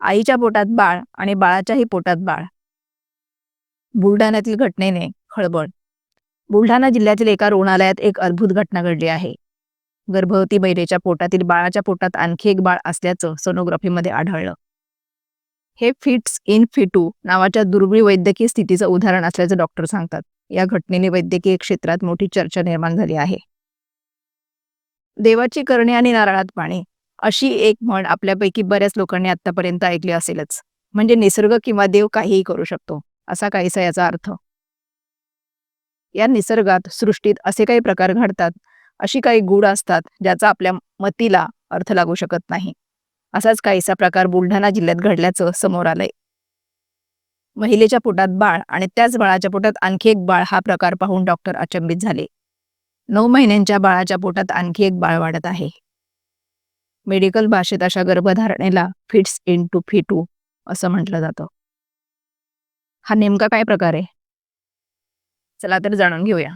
आईच्या पोटात बाळ आणि बाळाच्याही पोटात बाळ. बुलढाण्यातील घटनेने खळबळ. बुलढाणा जिल्ह्यातील एका रुग्णालयात एक अद्भुत घटना घडली आहे. गर्भवती महिलेच्या पोटातील बाळाच्या पोटात आणखी एक बाळ असल्याचं सोनोग्राफीमध्ये आढळलं. हे फिट्स इन फिटू नावाच्या दुर्मिळ वैद्यकीय स्थितीचं उदाहरण असल्याचं डॉक्टर सांगतात. या घटनेने वैद्यकीय क्षेत्रात मोठी चर्चा निर्माण झाली आहे. देवाची करणे आणि नारळात पाणी. अशी एक म्हण आपल्यापैकी बऱ्याच लोकांनी आतापर्यंत ऐकली असेलच. म्हणजे निसर्ग किंवा देव काहीही करू शकतो असा काहीसा याचा अर्थ. या निसर्गात सृष्टीत असे काही प्रकार घडतात अशी काही गुढ असतात ज्याचा आपल्या मतीला अर्थ लागू शकत नाही. असाच काहीसा प्रकार बुलढाणा जिल्ह्यात घडल्याचं समोर आलंय. महिलेच्या पोटात बाळ आणि त्याच बाळाच्या पोटात आणखी एक बाळ हा प्रकार पाहून डॉक्टर अचंबित झाले. नऊ महिन्यांच्या बाळाच्या पोटात आणखी एक बाळ वाढत आहे. मेडिकल भाषेत अशा गर्भधारणेला फिट्स इन टू फिटू असं म्हटलं जातं. हा नेमका काय प्रकार आहे? चला तर जाणून घेऊया.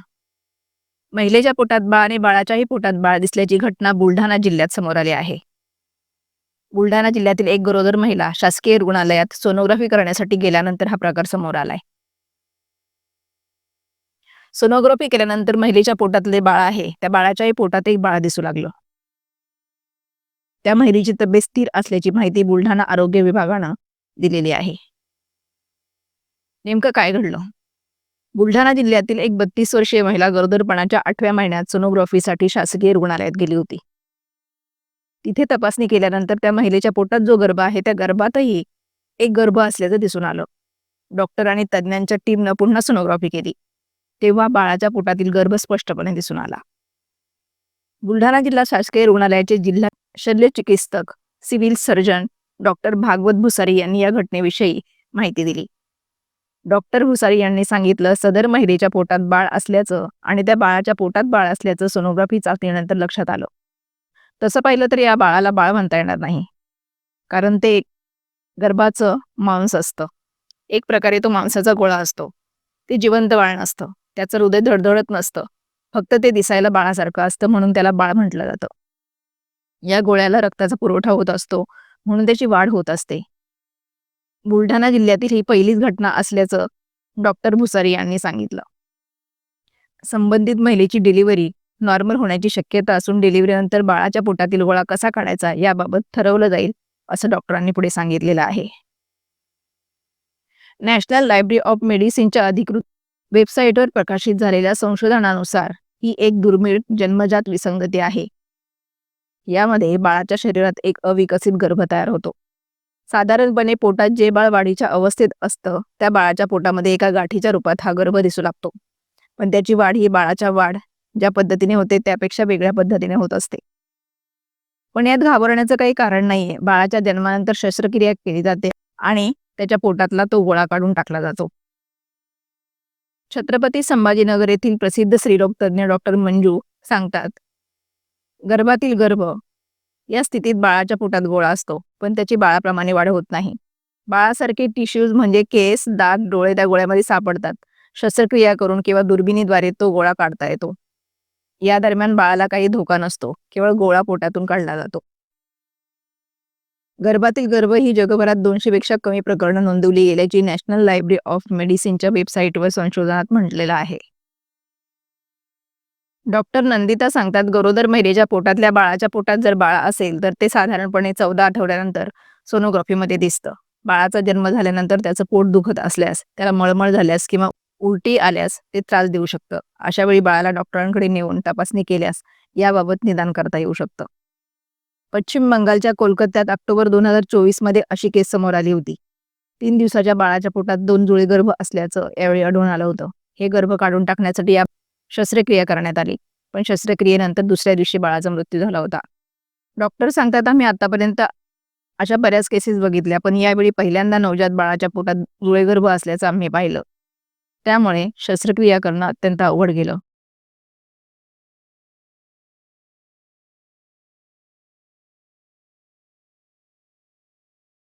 महिलेच्या पोटात बाळ आणि बाळाच्याही पोटात बाळ दिसल्याची घटना बुलढाणा जिल्ह्यात समोर आली आहे. बुलढाणा जिल्ह्यातील एक गरोदर महिला शासकीय रुग्णालयात सोनोग्राफी करण्यासाठी गेल्यानंतर हा प्रकार समोर आलाय. सोनोग्राफी केल्यानंतर महिलेच्या पोटातले बाळ आहे. त्या बाळाच्याही पोटात एक बाळ दिसू लागलं. त्या महिलेची तब्येत स्थिर असल्याची माहिती बुलढाणा आरोग्य विभागानं दिलेली आहे. नेमकं काय घडलं? बुलढाणा जिल्ह्यातील एक बत्तीस वर्षीय महिला गरोदरपणाच्या आठव्या महिन्यात सोनोग्राफीसाठी शासकीय रुग्णालयात गेली होती. तिथे तपासणी केल्यानंतर त्या महिलेच्या पोटात जो गर्भ आहे त्या गर्भातही एक गर्भ असल्याचं दिसून आलं. डॉक्टर आणि तज्ज्ञांच्या टीमनं पुन्हा सोनोग्राफी केली. तेव्हा बाळाच्या पोटातील गर्भ स्पष्टपणे दिसून आला. बुलढाणा जिल्हा शासकीय रुग्णालयाचे जिल्हा शल्य चिकित्सक civil surgeon doctor Bhagwat Bhusari यांनी या घटनेविषयी माहिती दिली. डॉक्टर भुसारी यांनी सांगितलं सदर महिलेच्या पोटात बाळ असल्याचं आणि त्या बाळाच्या पोटात बाळ असल्याचं सोनोग्राफी चाचणीनंतर लक्षात आलं. तसं पाहिलं तर या बाळाला बाळ म्हणता येणार नाही. कारण ते गर्भाचं मांस असतं. एक प्रकारे तो मांसाचा गोळा असतो. ते जिवंत बाळ नसतं. त्याचं हृदय धडधडत नसतं. फक्त ते दिसायला बाळासारखं असतं म्हणून त्याला बाळ म्हटलं जातं. या गोळ्याला रक्ताचा पुरवठा होत असतो म्हणून त्याची वाढ होत असते. बुलढाणा जिल्ह्यातील ही पहिलीच घटना असल्याचं डॉक्टर भुसारी यांनी सांगितलं. संबंधित महिलेची डिलिव्हरी नॉर्मल होण्याची शक्यता असून डिलिव्हरीनंतर बाळाच्या पोटातील गोळा कसा काढायचा याबाबत ठरवलं जाईल असं डॉक्टरांनी पुढे सांगितलेलं आहे. नॅशनल लायब्ररी ऑफ मेडिसिनच्या अधिकृत वेबसाईटवर प्रकाशित झालेल्या संशोधनानुसार ही एक दुर्मिळ जन्मजात विसंगती आहे. यामध्ये बाळाच्या शरीरात एक अविकसित गर्भ तयार होतो. साधारणपणे पोटात जे बाळ वाढीच्या अवस्थेत असतं त्या बाळाच्या पोटामध्ये एका गाठीच्या रूपात हा गर्भ दिसू लागतो. पण त्याची वाढ ही बाळाच्या वाढ ज्या पद्धतीने होते त्यापेक्षा वेगळ्या पद्धतीने होत असते. पण यात घाबरण्याचं काही कारण नाहीये. बाळाच्या जन्मानंतर शस्त्रक्रिया केली जाते आणि त्याच्या पोटातला तो गोळा काढून टाकला जातो. छत्रपती संभाजीनगर येथील प्रसिद्ध स्त्रीरोग तज्ज्ञ डॉक्टर मंजू सांगतात गर्भातील गर्भ या स्थितीत बाळाच्या पोटात गोळा असतो पण त्याची बाळाप्रमाणे वाढ होत नाही. बाळासारखे टिश्यूज म्हणजे केस दात डोळे त्या गोळ्यामध्ये सापडतात. शस्त्रक्रिया करून किंवा दुर्बिणीद्वारे तो गोळा काढता येतो. या दरम्यान बाळाला काही धोका नसतो केवळ गोळा पोटातून काढला जातो. गर्भातील गर्भ ही जगभरात दोनशे पेक्षा कमी प्रकरणं नोंदवली गेल्याची नॅशनल लायब्ररी ऑफ मेडिसिनच्या वेबसाईटवर संशोधनात म्हटलेलं आहे. डॉक्टर नंदिता सांगतात गरोदर महिलेच्या पोटातल्या बाळाच्या पोटात जर बाळ असेल तर ते साधारणपणे चौदा आठवड्यानंतर सोनोग्राफीमध्ये दिसतं. बाळाचा जन्म झाल्यानंतर त्याचं पोट दुखत असल्यास त्याला मळमळ झाल्यास किंवा उलटी आल्यास ते त्रास देऊ शकतं. अशा वेळी बाळाला डॉक्टरांकडे नेऊन तपासणी केल्यास याबाबत निदान करता येऊ शकतं. पश्चिम बंगालच्या कोलकात्यात ऑक्टोबर दोन हजार चोवीसमध्ये अशी केस समोर आली होती. तीन दिवसाच्या बाळाच्या पोटात दोन जुळे गर्भ असल्याचं यावेळी आढळून आलं होतं. हे गर्भ काढून टाकण्यासाठी या शस्त्रक्रिया करण्यात आली. पण शस्त्रक्रियेनंतर दुसऱ्या दिवशी बाळाचा मृत्यू झाला होता. डॉक्टर सांगतात आम्ही आतापर्यंत अशा बऱ्याच केसेस बघितल्या पण यावेळी पहिल्यांदा नवजात बाळाच्या पोटात जुळेगर्भ असल्याचं आम्ही पाहिलं. त्यामुळे शस्त्रक्रिया करणं अत्यंत अवघड गेलं.